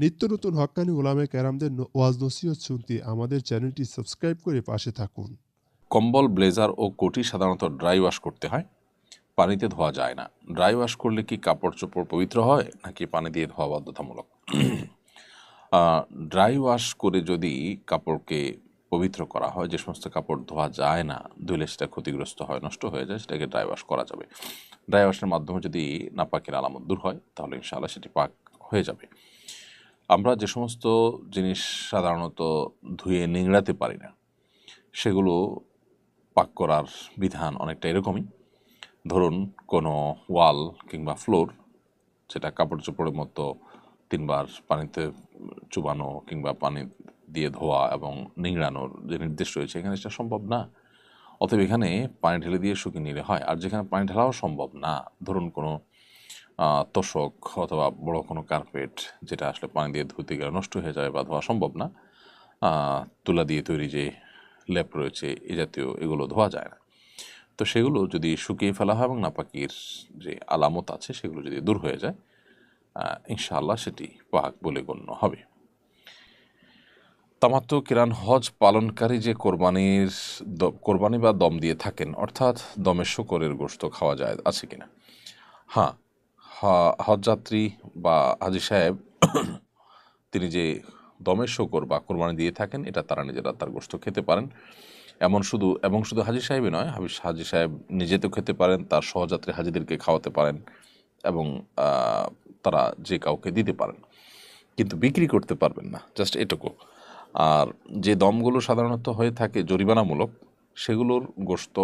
নিত্য নতুন হক্কানি ওলামে ক্যারামদের ওয়াজ নসিহত শুনতে আমাদের চ্যানেলটি সাবস্ক্রাইব করে পাশে থাকুন। কম্বল, ব্লেজার ও কোটি সাধারণত ড্রাই ওয়াশ করতে হয়। পানিতে ধোয়া যায় না। ড্রাই ওয়াশ করলে কি কাপড় চোপড় পবিত্র হয়, নাকি পানি দিয়ে ধোয়া বাধ্যতামূলক? ড্রাই ওয়াশ করে যদি কাপড়কে পবিত্র করা হয়, যে সমস্ত কাপড় ধোয়া যায় না, ধুলে সেটা ক্ষতিগ্রস্ত হয়, নষ্ট হয়ে যায়, সেটাকে ড্রাই ওয়াশ করা যাবে। ড্রাই ওয়াশের মাধ্যমে যদি নাপাকের আলামত দূর হয়, তাহলে ইনশাআল্লাহ সেটি পাক হয়ে যাবে। আমরা যে সমস্ত জিনিস সাধারণত ধুয়ে নিংড়াতে পারি না, সেগুলো পাক করার বিধান অনেকটা এরকমই। ধরুন কোনো ওয়াল কিংবা ফ্লোর সেটা কাপড় চোপড়ের মতো তিনবার পানিতে চুবানো কিংবা পানি দিয়ে ধোয়া এবং নিংড়ানোর যে নির্দেশ রয়েছে, এখানে সেটা সম্ভব না। অতএব এখানে পানি ঢেলে দিয়ে শুকিয়ে নিলে হয়। আর যেখানে পানি ঢালাও সম্ভব না, ধরুন কোনো তোষক অথবা বড় কোনো কার্পেট যেটা আসলে পানি দিয়ে ধুতে গেলে নষ্ট হয়ে যায় বা ধোয়া সম্ভব না তুলা দিয়ে তৈরি যে লেপ রয়েছে এ জাতীয় এগুলো ধোয়া যায় না। তো সেগুলো যদি শুকিয়ে ফেলা হয় এবং না নাপাকির যে আলামত আছে সেগুলো যদি দূর হয়ে যায় ইনশাআল্লাহ সেটি পাক বলে গণ্য হবে। তামাত্ম কিরান হজ পালনকারী যে কোরবানির কোরবানি বা দম দিয়ে থাকেন, অর্থাৎ দমের শুকরের গোস্ত খাওয়া যায়, আছে কিনা? হ্যাঁ হজযাত্রী বা হাজি সাহেব তিনি যে দমের শকর বা কোরবানি দিয়ে থাকেন, এটা তারা নিজেরা তার গোশত খেতে পারেন। এমন শুধু, এবং শুধু হাজি সাহেবই নয় হাবিজ হাজি সাহেব নিজে তো খেতে পারেন, তার সহযাত্রী হাজিদেরকে খাওয়াতে পারেন এবং তারা যে কাউকে দিতে পারেন। কিন্তু বিক্রি করতে পারবেন না, জাস্ট এটুকু। আর যে দমগুলো সাধারণত হয়ে থাকে জরিমানামূলক, সেগুলোর গোশত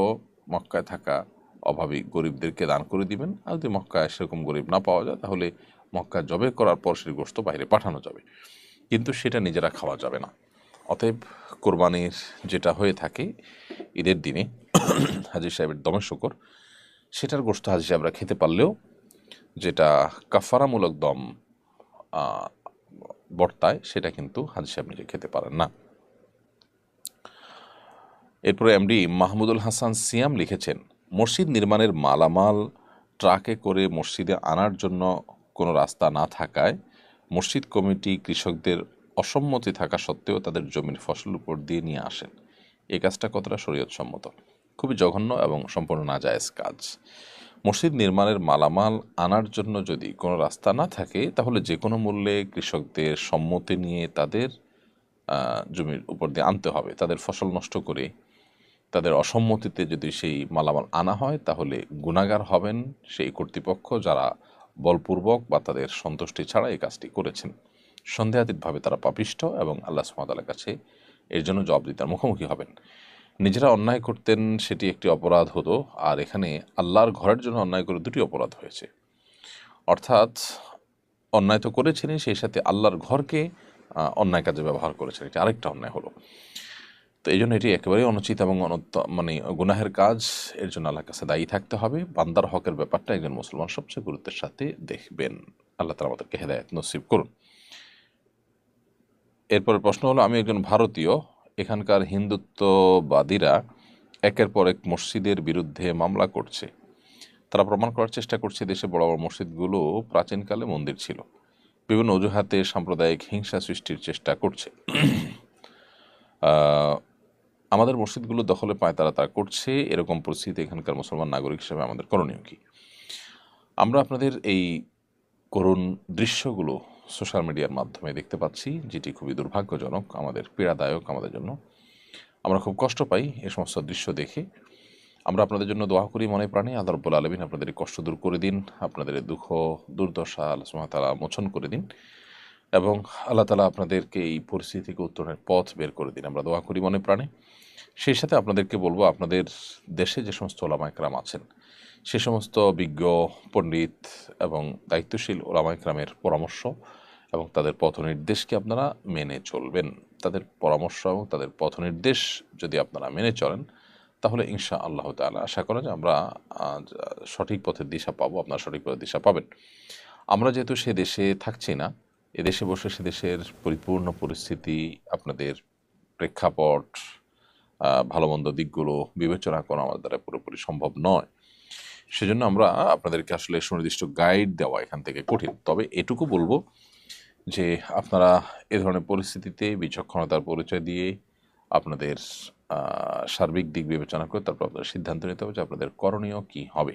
মক্কায় থাকা অভাবী গরিবদেরকে দান করে দিবেন। আর যদি মক্কায় সেরকম গরিব না পাওয়া যায়, তাহলে মক্কা জবে করার পর সেই গোশত বাইরে পাঠানো যাবে। কিন্তু সেটা নিজেরা খাওয়া যাবে না। অতএব কোরবানির যেটা হয়ে থাকে ঈদের দিনে হাজির সাহেবের দমে শকর, সেটার গোশত হাজির সাহেবরা খেতে পারলেও যেটা কাফারামূলক দম বর্তায়, সেটা কিন্তু হাজি সাহেব নিজে খেতে পারেন না। এরপরে এমডি মাহমুদুল হাসান সিয়াম লিখেছেন মসজিদ নির্মাণের মালামাল ট্রাকে করে মসজিদে আনার জন্য কোনো রাস্তা না থাকায় মসজিদ কমিটি কৃষকদের অসম্মতি থাকা সত্ত্বেও তাদের জমির ফসল উপর দিয়ে নিয়ে আসেন। এ কাজটা কতটা শরীয়তসম্মত? খুবই জঘন্য এবং সম্পূর্ণ নাজায়েজ কাজ। মসজিদ নির্মাণের মালামাল আনার জন্য যদি কোনো রাস্তা না থাকে, তাহলে যে কোনো মূল্যে কৃষকদের সম্মতি নিয়ে তাদের জমির উপর দিয়ে আনতে হবে। তাদের ফসল নষ্ট করে তাদের অসম্মতিতে যদি সেই মালামাল আনা হয়, তাহলে গুণাগার হবেন সেই কর্তৃপক্ষ যারা বলপূর্বক বা তাদের সন্তুষ্টি ছাড়া এই কাজটি করেছেন। সন্দেহাতীতভাবে তারা পাপিষ্ট এবং আল্লাহ সুমাতালার কাছে এর জন্য জবাবদিতার মুখোমুখি হবেন। নিজেরা অন্যায় করতেন সেটি একটি অপরাধ হতো, আর এখানে আল্লাহর ঘরের জন্য অন্যায় করে দুটি অপরাধ হয়েছে। অর্থাৎ অন্যায় তো করেছেনই, সেই সাথে আল্লাহর ঘরকে অন্যায় কাজে ব্যবহার করেছেন। এটি আরেকটা অন্যায় হলো। তো এই জন্য এটি একেবারেই অনুচিত এবং মানে গুনাহের কাজ। এর জন্য আল্লাহর কাছে দায়ী থাকতে হবে। বান্দার হকের ব্যাপারটা একজন মুসলমান সবচেয়ে গুরুত্বের সাথে দেখবেন। আল্লাহ তালা আমাদেরকে হেদায়ত নসিব করুন। এরপরে প্রশ্ন হলো, আমি একজন ভারতীয়, এখানকার হিন্দুত্ববাদীরা একের পর এক মসজিদের বিরুদ্ধে মামলা করছে। তারা প্রমাণ করার চেষ্টা করছে দেশে বড় বড় মসজিদগুলো প্রাচীনকালে মন্দির ছিল। বিভিন্ন অজুহাতে সাম্প্রদায়িক হিংসা সৃষ্টির চেষ্টা করছে। আমাদের মসজিদগুলো দখলে পায় তারা তারা করছে, এরকম পরিস্থিতি এখানকার মুসলমান নাগরিক হিসেবে আমাদের করণীয় কি? আমরা আপনাদের এই করুণ দৃশ্যগুলো সোশ্যাল মিডিয়ার মাধ্যমে দেখতে পাচ্ছি, যেটি খুবই দুর্ভাগ্যজনক, আমাদের পীড়াদায়ক আমাদের জন্য। আমরা খুব কষ্ট পাই এ সমস্ত দৃশ্য দেখে। আমরা আপনাদের জন্য দোয়া করি মনে প্রাণে, আল্লাহ আলমিন আপনাদের কষ্ট দূর করে দিন, আপনাদের দুঃখ, দুর্দশা, আল্লাহ সুবহানাহু মোচন করে দিন। এবং আল্লাহ তালা আপনাদেরকে এই পরিস্থিতি থেকে উত্তরণের পথ বের করে দিন। আমরা দোয়া করি মনে প্রাণে। সেই সাথে আপনাদেরকে বলব, আপনাদের দেশে যে সমস্ত ওলামাইকরাম আছেন, সে সমস্ত বিজ্ঞ, পণ্ডিত এবং দায়িত্বশীল ওলামাইকরামের পরামর্শ এবং তাদের পথ নির্দেশকে আপনারা মেনে চলবেন। তাদের পরামর্শ এবং তাদের পথ নির্দেশ যদি আপনারা মেনে চলেন, তাহলে ইনশা আল্লাহ তাআলা আশা করা যে আমরা সঠিক পথের দিশা পাবো, আপনারা সঠিক পথের দিশা পাবেন। আমরা যেহেতু সে দেশে থাকছি না এদেশে বসে সে দেশের পরিপূর্ণ পরিস্থিতি, আপনাদের প্রেক্ষাপট ভালো মন্দ দিকগুলো বিবেচনা করা আমাদের দ্বারা পুরোপুরি সম্ভব নয়। সেজন্য আমরা আপনাদেরকে আসলে সুনির্দিষ্ট গাইড দেওয়া এখান থেকে কঠিন। তবে এটুকু বলব যে আপনারা এ ধরনের পরিস্থিতিতে বিচক্ষণতার পরিচয় দিয়ে আপনাদের সার্বিক দিক বিবেচনা করে তারপর আপনাদের সিদ্ধান্ত নিতে হবে যে আপনাদের করণীয় কী হবে।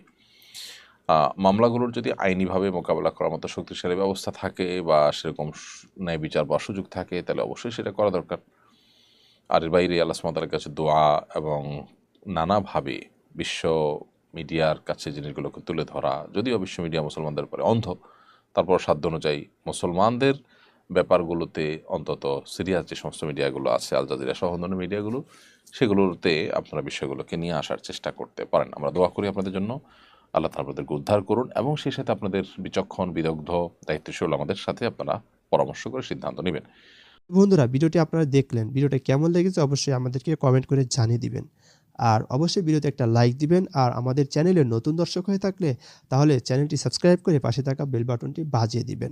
মামলাগুলোর যদি আইনিভাবে মোকাবেলা করার মতো শক্তিশালী ব্যবস্থা থাকে বা সেরকম ন্যায় বিচার বা সুযোগ থাকে, তাহলে অবশ্যই সেটা করা দরকার। আর এর বাইরে আল্লাহ সুমাতার কাছে দোয়া এবং নানাভাবে বিশ্ব মিডিয়ার কাছে জিনিসগুলোকে তুলে ধরা, যদিও বিশ্ব মিডিয়া মুসলমানদের পরে অন্ধ, তারপর সাধ্য অনুযায়ী মুসলমানদের ব্যাপারগুলোতে অন্তত সিরিয়াস যে সমস্ত মিডিয়াগুলো আছে, আল জাজিরা সহ অন্যান্য মিডিয়াগুলো, সেগুলোতে আপনারা বিষয়গুলোকে নিয়ে আসার চেষ্টা করতে পারেন। আমরা দোয়া করি আপনাদের জন্য। আল্লাহ তালা আপনাদেরকে উদ্ধার করুন এবং সেই সাথে আপনাদের বিচক্ষণ, বিদগ্ধ, দায়িত্বশীল আমাদের সাথে আপনারা পরামর্শ করে সিদ্ধান্ত নেবেন। বন্ধুরা, ভিডিওটি আপনারা দেখলেন, ভিডিওটা কেমন লেগেছে অবশ্যই আমাদেরকে কমেন্ট করে জানিয়ে দিবেন। আর অবশ্যই ভিডিওতে একটা লাইক দিবেন, আর আমাদের চ্যানেলে নতুন দর্শক হয়ে থাকলে তাহলে চ্যানেলটি সাবস্ক্রাইব করে পাশে থাকা বেল বাটনটি বাজিয়ে দিবেন।